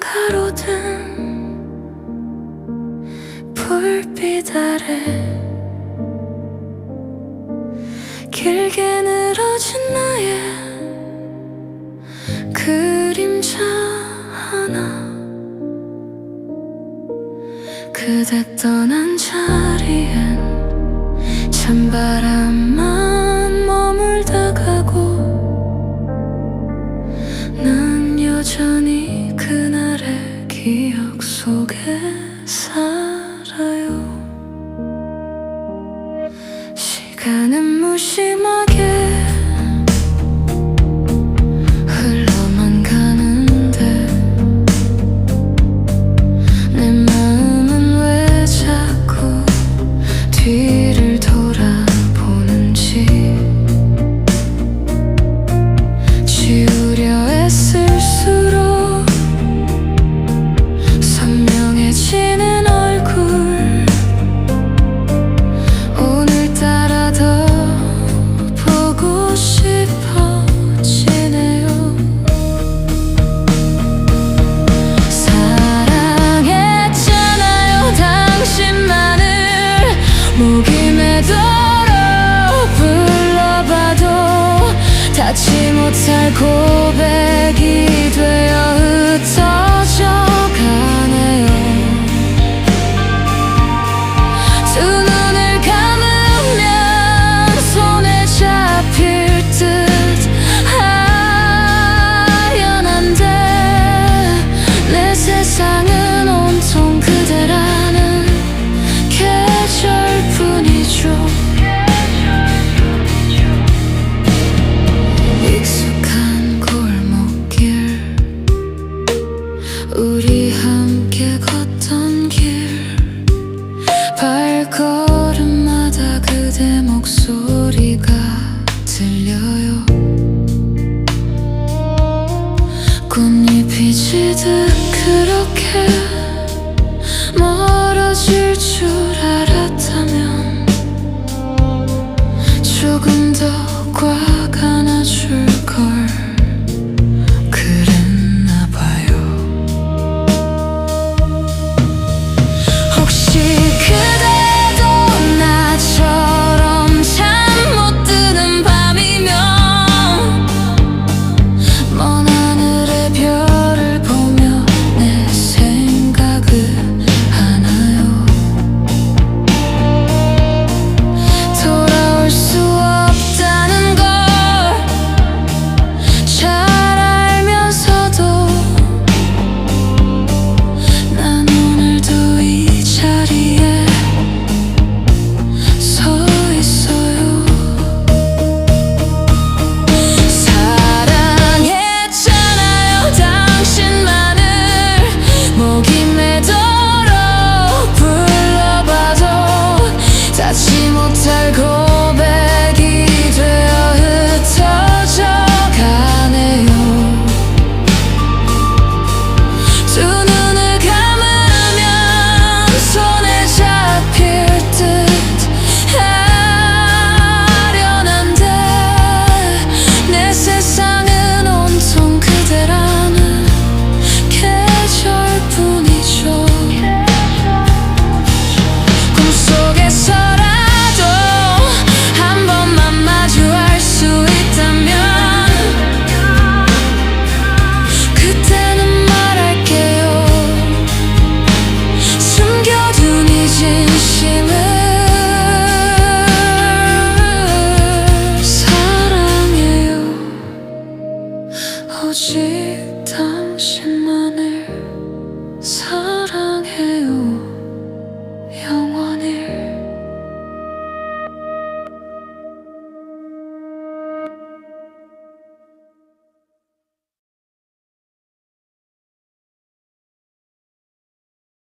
가로등 불빛 아래 길게 늘어진 나의 그림자 하나. 그대 떠난 자리엔 찬바람 시간은 무심하게 목이 매도록 불러봐도 닿지 못할 고백이 되 그렇게 멀어질 줄 알았다면 조금 더꽉 안아줄